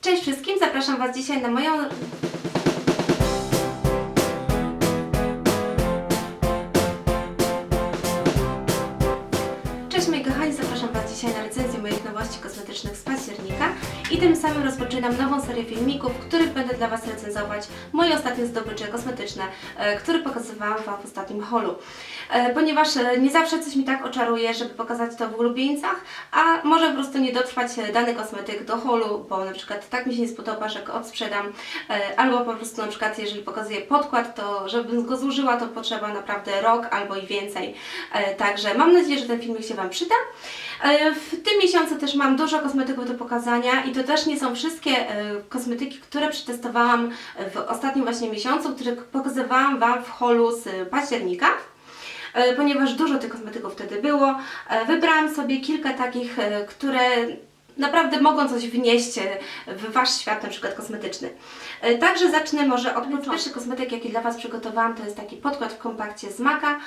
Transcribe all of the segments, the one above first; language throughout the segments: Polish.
Cześć wszystkim, zapraszam Was dzisiaj na moją tym samym rozpoczynam nową serię filmików, w których będę dla Was recenzować moje ostatnie zdobycze kosmetyczne, e, które pokazywałam Wam w ostatnim holu. E, Ponieważ e, nie zawsze coś mi tak oczaruje, żeby pokazać to w ulubieńcach, a może po prostu nie dotrwać dany kosmetyk do holu, bo na przykład tak mi się nie spodoba, że go odsprzedam, albo po prostu na przykład jeżeli pokazuję podkład, to żebym go zużyła, to potrzeba naprawdę rok albo i więcej. Także mam nadzieję, że ten filmik się Wam przyda. E, W tym miesiącu też mam dużo kosmetyków do pokazania i to też nie są wszystkie e, kosmetyki, które przetestowałam w ostatnim właśnie miesiącu, które pokazywałam Wam w holu z października e, ponieważ dużo tych kosmetyków wtedy było. Wybrałam sobie kilka takich, które naprawdę mogą coś wnieść w Wasz świat, na przykład kosmetyczny. Także zacznę może od początku. Pierwszy kosmetyk, jaki dla Was przygotowałam, to jest taki podkład w kompakcie z Maka.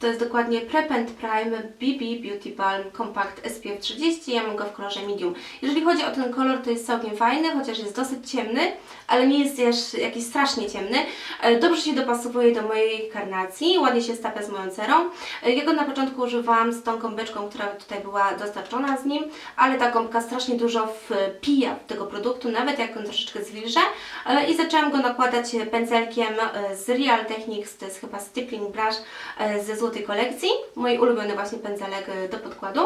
To jest dokładnie Prep and Prime BB Beauty Balm Compact SPF 30. Ja mam go w kolorze medium. Jeżeli chodzi o ten kolor, to jest całkiem fajny, chociaż jest dosyć ciemny, ale nie jest też jakiś strasznie ciemny. E, Dobrze się dopasowuje do mojej karnacji, ładnie się stapia z moją cerą. E, Ja go na początku używałam z tą gąbeczką, która tutaj była dostarczona z nim, ale ta gąbka strasznie dużo wpija tego produktu, nawet jak on troszeczkę zwilże. I zaczęłam go nakładać pędzelkiem e, z Real Techniques, to jest chyba Stippling Brush ze złotej kolekcji, mój ulubiony właśnie pędzelek e, do podkładu.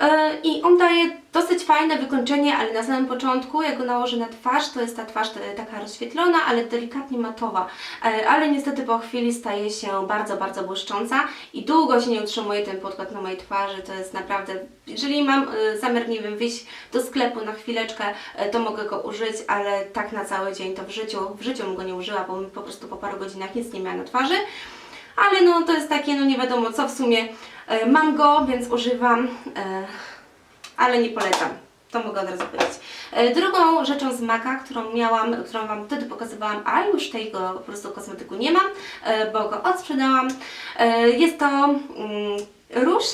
E, I on daje dosyć fajne wykończenie, ale na samym początku, jak go nałożę na twarz, to jest ta twarz e, taka rozświetlona, ale delikatnie matowa. Ale niestety po chwili staje się bardzo, bardzo błyszcząca i długo się nie utrzymuje ten podkład na mojej twarzy. To jest naprawdę, jeżeli mam zamiar, nie wiem, wyjść do sklepu na chwileczkę, to mogę go użyć, ale tak na cały dzień to w życiu, w życiu bym go nie użyła, bo po prostu po paru godzinach nic nie miała na twarzy. Ale no to jest takie, no nie wiadomo co w sumie. E, Mam go, więc używam, e, ale nie polecam. To mogę od razu powiedzieć. E, Drugą rzeczą z Maka, którą miałam, którą Wam wtedy pokazywałam, a już tego po prostu kosmetyku nie mam, e, bo go odsprzedałam. E, Jest to mm, róż,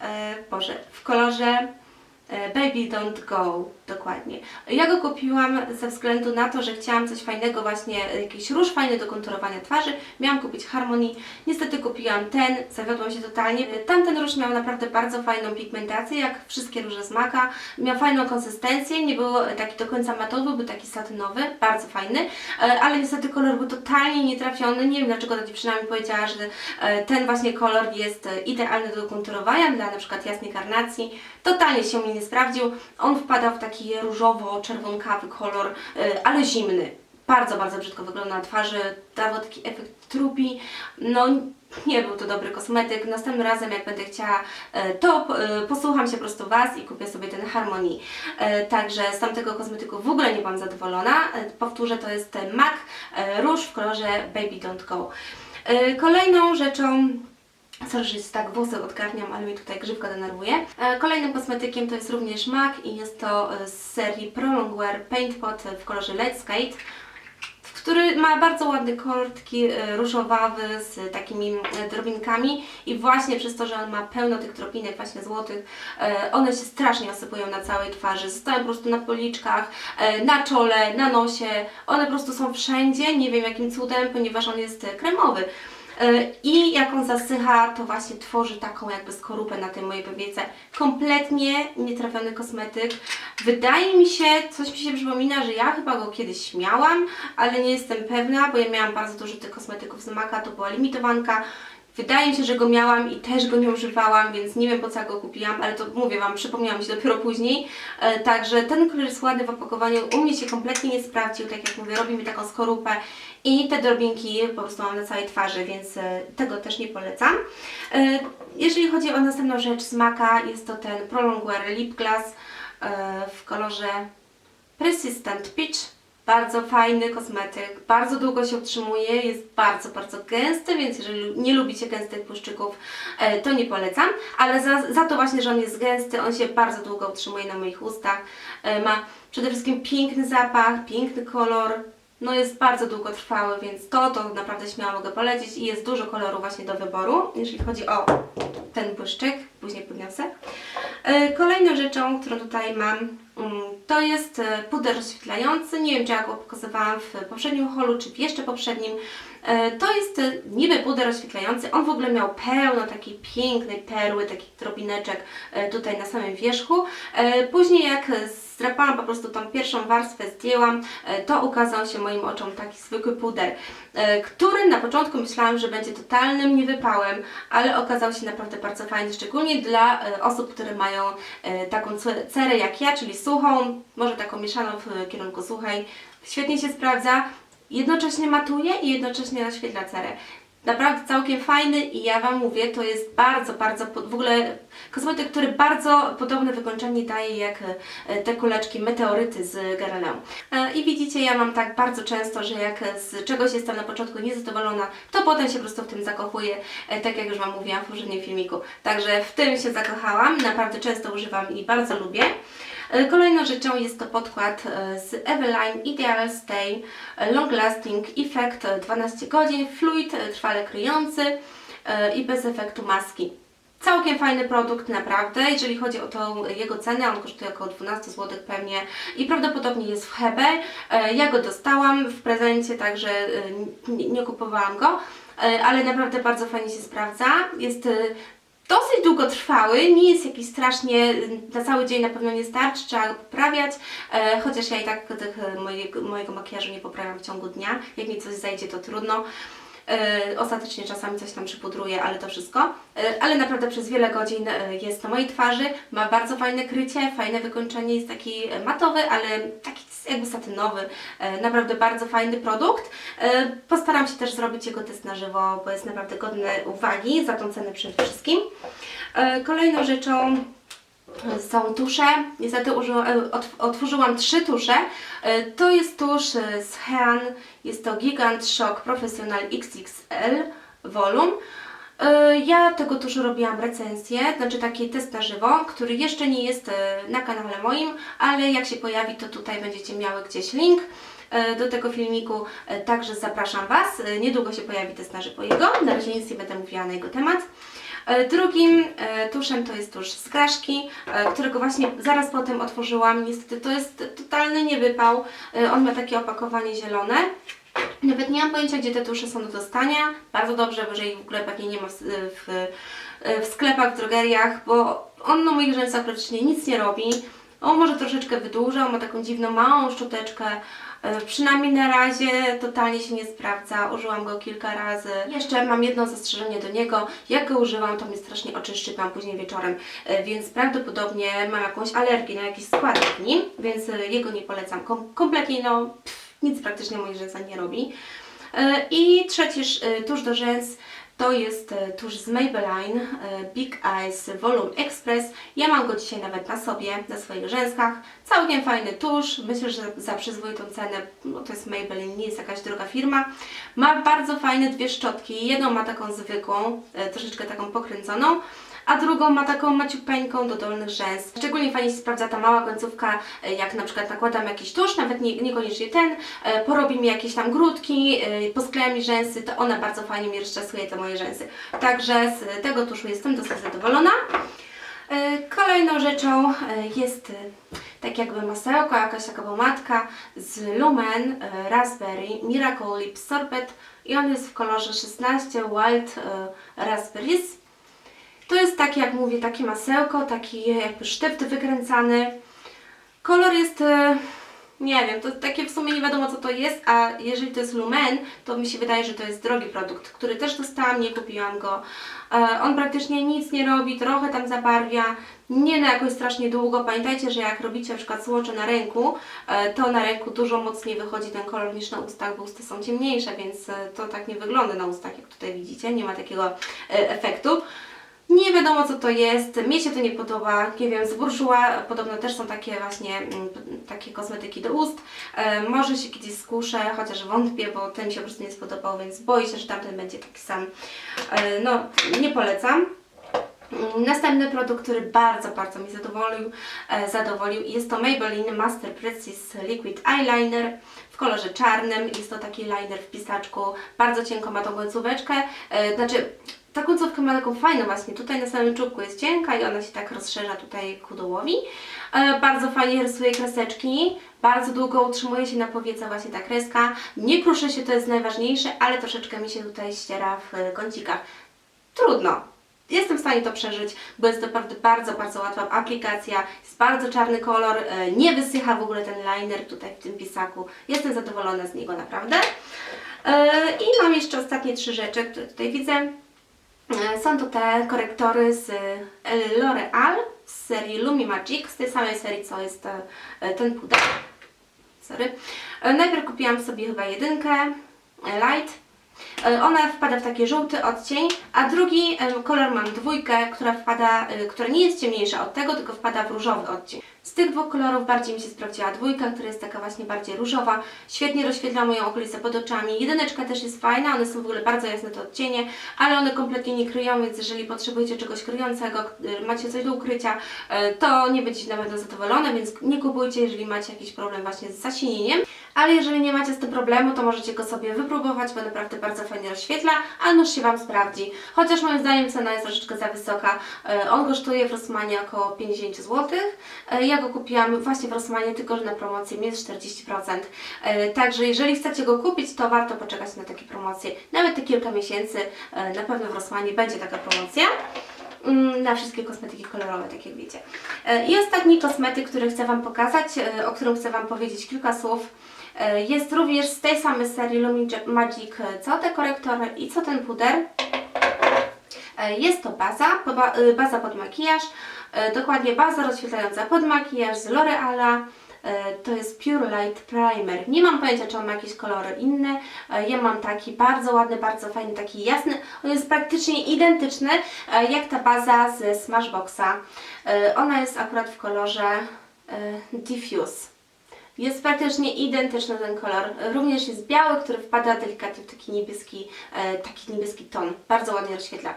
e, Boże, w kolorze e, Baby Don't Go, dokładnie. Ja go kupiłam ze względu na to, że chciałam coś fajnego, właśnie jakiś róż fajny do konturowania twarzy. Miałam kupić Harmony, niestety kupiłam ten, zawiodłam się totalnie. Tamten róż miał naprawdę bardzo fajną pigmentację, jak wszystkie róże z Maka. Miał fajną konsystencję, nie był taki do końca matowy, był taki satynowy, bardzo fajny, e, ale niestety kolor był totalnie nietrafiony. Nie wiem dlaczego ta dziewczyna mi powiedziała, że e, ten właśnie kolor jest e, idealny do konturowania dla na przykład jasnej karnacji. Totalnie się mi nie sprawdził. On wpadał w taki różowo-czerwonkawy kolor, e, ale zimny. Bardzo, bardzo brzydko wygląda na twarzy, dawał taki efekt trupi. No, nie był to dobry kosmetyk. Następnym razem, jak będę chciała, e, to e, posłucham się po prostu Was i kupię sobie ten Harmony. Także z tamtego kosmetyku w ogóle nie byłam zadowolona. Powtórzę, to jest ten MAC róż w kolorze Baby Don't Go. Kolejną rzeczą Sorry, że jest tak włosy odgarniam, ale mi tutaj grzywka denerwuje. E, Kolejnym kosmetykiem to jest również MAC i jest to e, z serii Prolong Wear Paint Pot w kolorze Light Skate który ma bardzo ładny kolor, taki e, różowawy z takimi drobinkami i właśnie przez to, że on ma pełno tych drobinek właśnie złotych, one się strasznie osypują na całej twarzy, zostają po prostu na policzkach, na czole, na nosie, one po prostu są wszędzie, nie wiem jakim cudem, ponieważ on jest kremowy. I jak on zasycha, to właśnie tworzy taką jakby skorupę na tej mojej powiece. Kompletnie nietrafiony kosmetyk. Wydaje mi się, coś mi się przypomina, że ja chyba go kiedyś miałam, ale nie jestem pewna, bo ja miałam bardzo dużo tych kosmetyków z Maka, to była limitowanka. Wydaje mi się, że go miałam i też go nie używałam, więc nie wiem po co go kupiłam, ale to mówię Wam, przypomniałam się dopiero później. E, także ten kolor jest ładny w opakowaniu, u mnie się kompletnie nie sprawdził, tak jak mówię, robi mi taką skorupę i te drobinki po prostu mam na całej twarzy, więc e, tego też nie polecam. E, jeżeli chodzi o następną rzecz z jest to ten Prolong Wear Lip Gloss e, w kolorze Persistent Peach. Bardzo fajny kosmetyk, bardzo długo się utrzymuje, jest bardzo, bardzo gęsty, więc jeżeli nie lubicie gęstych błyszczyków, e, to nie polecam, ale za, za to właśnie, że on jest gęsty, on się bardzo długo utrzymuje na moich ustach, e, ma przede wszystkim piękny zapach, piękny kolor, no jest bardzo długotrwały, więc to, to naprawdę śmiało mogę polecić i jest dużo koloru właśnie do wyboru, jeżeli chodzi o ten błyszczyk, później podniosę. E, Kolejną rzeczą, którą tutaj mam, mm, To jest e, puder rozświetlający, nie wiem czy ja go pokazywałam w poprzednim holu, czy w jeszcze poprzednim. E, To jest niby puder rozświetlający, on w ogóle miał pełno takiej pięknej perły, takich drobineczek tutaj na samym wierzchu. Później jak zdrapałam po prostu tą pierwszą warstwę, zdjęłam, e, to ukazał się moim oczom taki zwykły puder, e, który na początku myślałam, że będzie totalnym niewypałem, ale okazał się naprawdę bardzo fajny, szczególnie dla e, osób, które mają taką ce- cerę jak ja, czyli suchą, może taką mieszaną w kierunku suchej. Świetnie się sprawdza, jednocześnie matuje i jednocześnie naświetla cerę. Naprawdę całkiem fajny i ja Wam mówię, to jest bardzo, bardzo, w ogóle kosmetyk, który bardzo podobne wykończenie daje jak e, te kuleczki meteoryty z Garelę. E, I widzicie, ja mam tak bardzo często, że jak z czegoś jestem na początku niezadowolona, to potem się po prostu w tym zakochuję, e, tak jak już Wam mówiłam w poprzednim filmiku. Także w tym się zakochałam, naprawdę często używam i bardzo lubię. E, Kolejną rzeczą jest to podkład e, z Eveline Ideal Stay e, Long Lasting Effect e, 12 godzin, fluid trwale kryjący i bez efektu maski. Całkiem fajny produkt, naprawdę. Jeżeli chodzi o tą jego cenę, on kosztuje około 12 zł pewnie i prawdopodobnie jest w Hebe. Ja go dostałam w prezencie, także nie, kupowałam go, ale naprawdę bardzo fajnie się sprawdza. Jest dosyć długotrwały, nie jest jakiś strasznie, na cały dzień na pewno nie starczy, trzeba poprawiać, e, chociaż ja i tak tych, mojego, mojego makijażu nie poprawiam w ciągu dnia, jak mi coś zajdzie to trudno. E, ostatecznie czasami coś tam przypudruję, ale to wszystko. E, ale naprawdę przez wiele godzin e, jest na mojej twarzy, ma bardzo fajne krycie, fajne wykończenie, jest taki matowy, ale taki jakby satynowy, naprawdę bardzo fajny produkt. Postaram się też zrobić jego test na żywo, bo jest naprawdę godny uwagi, za tą cenę przede wszystkim. Kolejną rzeczą są tusze. Niestety użyła, e, otw- otworzyłam trzy tusze. E, To jest tusz e, z Hean. Jest to Gigant Shock Professional XXL Volume. Ja tego tuszu robiłam recenzję, znaczy taki test na żywo, który jeszcze nie jest na kanale moim, ale jak się pojawi, to tutaj będziecie miały gdzieś link do tego filmiku, także zapraszam Was. Niedługo się pojawi test na żywo jego, na razie nic nie będę mówiła na jego temat. E, Drugim e, tuszem to jest tusz z Graszki, e, którego właśnie zaraz potem otworzyłam. Niestety to jest totalny niewypał. On ma takie opakowanie zielone. Nawet nie mam pojęcia, gdzie te tusze są do dostania. Bardzo dobrze, że ich w ogóle pewnie nie ma w, w, w sklepach, w drogeriach, bo on na moich rzęsach praktycznie nic nie robi. On może troszeczkę wydłuża, on ma taką dziwną małą szczoteczkę. E, Przynajmniej na razie totalnie się nie sprawdza. Użyłam go kilka razy. Jeszcze mam jedno zastrzeżenie do niego. Jak go używam, to mnie strasznie oczy szczypią później wieczorem, e, więc prawdopodobnie mam jakąś alergię na jakiś składnik w nim, więc e, jego nie polecam. Kom kompletnie no, pff, nic praktycznie moje rzęsa nie robi. I trzeci tusz do rzęs to jest e, tusz z Maybelline e, Big Eyes Volume Express. Ja mam go dzisiaj nawet na sobie, na swoich rzęskach. Całkiem fajny tusz, myślę, że za przyzwoitą cenę, no to jest Maybelline, nie jest jakaś droga firma. Ma bardzo fajne dwie szczotki, jedną ma taką zwykłą, e, troszeczkę taką pokręconą, a drugą ma taką maciupeńką do dolnych rzęs. Szczególnie fajnie się sprawdza ta mała końcówka, jak na przykład nakładam jakiś tusz, nawet nie, niekoniecznie ten, porobi mi jakieś tam grudki, e, poskleja mi rzęsy, to ona bardzo fajnie mi rozczesuje te moje rzęsy. Także z tego tuszu jestem dosyć zadowolona. E, Kolejną rzeczą e, jest e, tak jakby masełko, jakaś taka pomadka z Lumen Raspberry Miracle Lip Sorbet i on jest w kolorze 16 Wild Raspberries. To jest takie, jak mówię, takie masełko, taki jakby sztyft wykręcany. Kolor jest, nie wiem, to takie w sumie nie wiadomo co to jest, a jeżeli to jest Lumen, to mi się wydaje, że to jest drogi produkt, który też dostałam, nie kupiłam go. E, On praktycznie nic nie robi, trochę tam zabarwia, nie na jakoś strasznie długo. Pamiętajcie, że jak robicie na przykład słocze na ręku, e, to na ręku dużo mocniej wychodzi ten kolor niż na ustach, bo usta są ciemniejsze, więc e, to tak nie wygląda na ustach, jak tutaj widzicie, nie ma takiego efektu. Nie wiadomo co to jest, mnie się to nie podoba, nie wiem, z Bourjois podobno też są takie właśnie mm, takie kosmetyki do ust. E, może się kiedyś skuszę, chociaż wątpię, bo ten mi się po prostu nie spodobał, więc boję się, że tamten będzie taki sam. E, no, nie polecam. Mm, Następny produkt, który bardzo, bardzo mi zadowolił, e, zadowolił jest to Maybelline Master Precious Liquid Eyeliner w kolorze czarnym. Jest to taki liner w pisaczku, bardzo cienko ma tą końcóweczkę, e, znaczy ta końcówka ma taką fajną właśnie, tutaj na samym czubku jest cienka i ona się tak rozszerza tutaj ku dołowi. E, bardzo fajnie rysuje kreseczki, bardzo długo utrzymuje się na powiece właśnie ta kreska. Nie kruszy się, to jest najważniejsze, ale troszeczkę mi się tutaj ściera w kącikach. Trudno. Jestem w stanie to przeżyć, bo jest naprawdę bardzo, bardzo łatwa aplikacja. Jest bardzo czarny kolor, e, nie wysycha w ogóle ten liner tutaj w tym pisaku. Jestem zadowolona z niego naprawdę. E, I mam jeszcze ostatnie trzy rzeczy, które tutaj widzę. E, Są to te korektory z e, L'Oreal z serii Lumi Magic, z tej samej serii co jest e, ten puder. Sorry. Najpierw kupiłam sobie chyba jedynkę Light. E, Ona wpada w taki żółty odcień, a drugi e, kolor mam dwójkę, która wpada, e, która nie jest ciemniejsza od tego, tylko wpada w różowy odcień. Z tych dwóch kolorów bardziej mi się sprawdziła dwójka, która jest taka właśnie bardziej różowa. Świetnie rozświetla moją okolicę pod oczami. Jedyneczka też jest fajna, one są w ogóle bardzo jasne te odcienie, ale one kompletnie nie kryją, więc jeżeli potrzebujecie czegoś kryjącego, y, macie coś do ukrycia, to nie będziecie na pewno zadowolone, więc nie kupujcie, jeżeli macie jakiś problem właśnie z zasinieniem. Ale jeżeli nie macie z tym problemu, to możecie go sobie wypróbować, bo naprawdę bardzo fajnie rozświetla, a nóż się Wam sprawdzi. Chociaż moim zdaniem cena jest troszeczkę za wysoka. Y, On kosztuje w Rossmanie około 50 zł. Ja go kupiłam właśnie w Rossmanie, tylko że na promocji jest 40%. E, Także jeżeli chcecie go kupić, to warto poczekać na takie promocje. Nawet te kilka miesięcy, e, na pewno w Rossmanie będzie taka promocja. Mm, Na wszystkie kosmetyki kolorowe, tak jak wiecie. E, I ostatni kosmetyk, który chcę Wam pokazać, e, o którym chcę Wam powiedzieć kilka słów. e, Jest również z tej samej serii Lumi Magic, co te korektory i co ten puder. Jest to baza, baza pod makijaż, dokładnie baza rozświetlająca pod makijaż z L'Oreala. E, To jest Pure Light Primer. Nie mam pojęcia, czy on ma jakieś kolory inne. E, Ja mam taki bardzo ładny, bardzo fajny, taki jasny. On jest praktycznie identyczny e, jak ta baza ze Smashboxa. Ona jest akurat w kolorze Diffuse. Jest praktycznie identyczny ten kolor. Również jest biały, który wpada delikatnie w taki niebieski, taki niebieski ton. Bardzo ładnie rozświetla.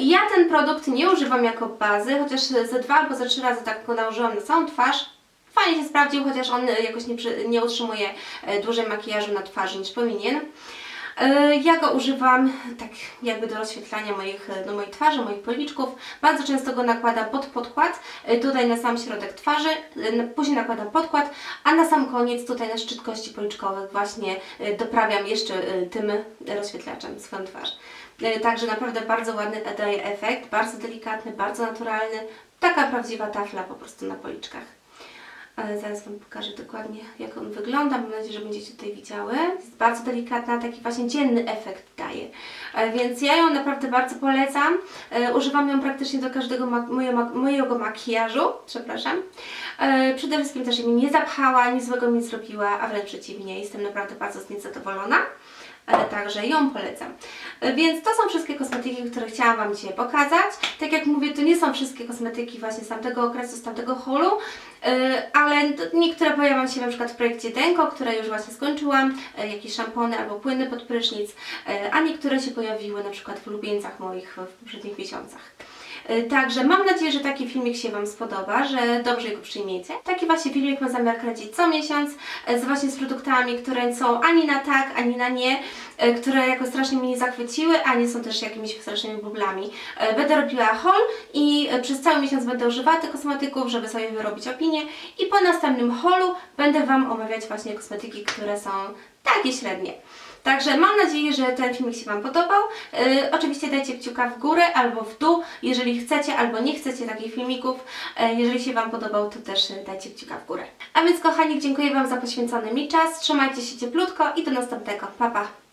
Ja ten produkt nie używam jako bazy, chociaż ze dwa albo ze trzy razy tak go nałożyłam na całą twarz. Fajnie się sprawdził, chociaż on e, jakoś nie, nie utrzymuje e, dłużej makijażu na twarzy niż powinien. E, Ja go używam tak jakby do rozświetlania moich, no, mojej twarzy, moich policzków. Bardzo często go nakładam pod podkład, tutaj na sam środek twarzy, później nakładam podkład, a na sam koniec tutaj na szczyt kości policzkowych właśnie doprawiam jeszcze tym rozświetlaczem swoją twarz. Także naprawdę bardzo ładny daje efekt, bardzo delikatny, bardzo naturalny. Taka prawdziwa tafla po prostu na policzkach. Ale zaraz Wam pokażę dokładnie, jak on wygląda. Mam nadzieję, że będziecie tutaj widziały. Jest bardzo delikatna, taki właśnie dzienny efekt daje. E, Więc ja ją naprawdę bardzo polecam. E, Używam ją praktycznie do każdego ma- moje- mojego makijażu. Przepraszam. E, Przede wszystkim też mi nie zapchała, nic złego mi nie zrobiła, a wręcz przeciwnie. Jestem naprawdę bardzo z niej zadowolona. E, Także ją polecam. Więc to są wszystkie kosmetyki, które chciałam Wam dzisiaj pokazać. Tak jak mówię, to nie są wszystkie kosmetyki właśnie z tamtego okresu, z tamtego holu, e, ale niektóre pojawią się na przykład w projekcie Denko, które już właśnie skończyłam, e, jakieś szampony albo płyny pod prysznic, e, a niektóre się pojawiły na przykład w ulubieńcach moich w poprzednich miesiącach. E, Także mam nadzieję, że taki filmik się Wam spodoba, że dobrze go przyjmiecie. Taki właśnie filmik mam zamiar kręcić co miesiąc, e, z właśnie z produktami, które są ani na tak, ani na nie, e, które jakoś strasznie mnie nie zachwyciły, a nie są też jakimiś strasznymi bublami. Będę robiła haul i przez cały miesiąc będę używała tych kosmetyków, żeby sobie wyrobić opinię i po następnym haulu będę Wam omawiać właśnie kosmetyki, które są takie średnie. Także mam nadzieję, że ten filmik się Wam podobał. Yy, oczywiście dajcie kciuka w górę albo w dół, jeżeli chcecie albo nie chcecie takich filmików. Yy, jeżeli się Wam podobał, to też dajcie kciuka w górę. A więc kochani, dziękuję Wam za poświęcony mi czas. Trzymajcie się cieplutko i do następnego. Pa, pa!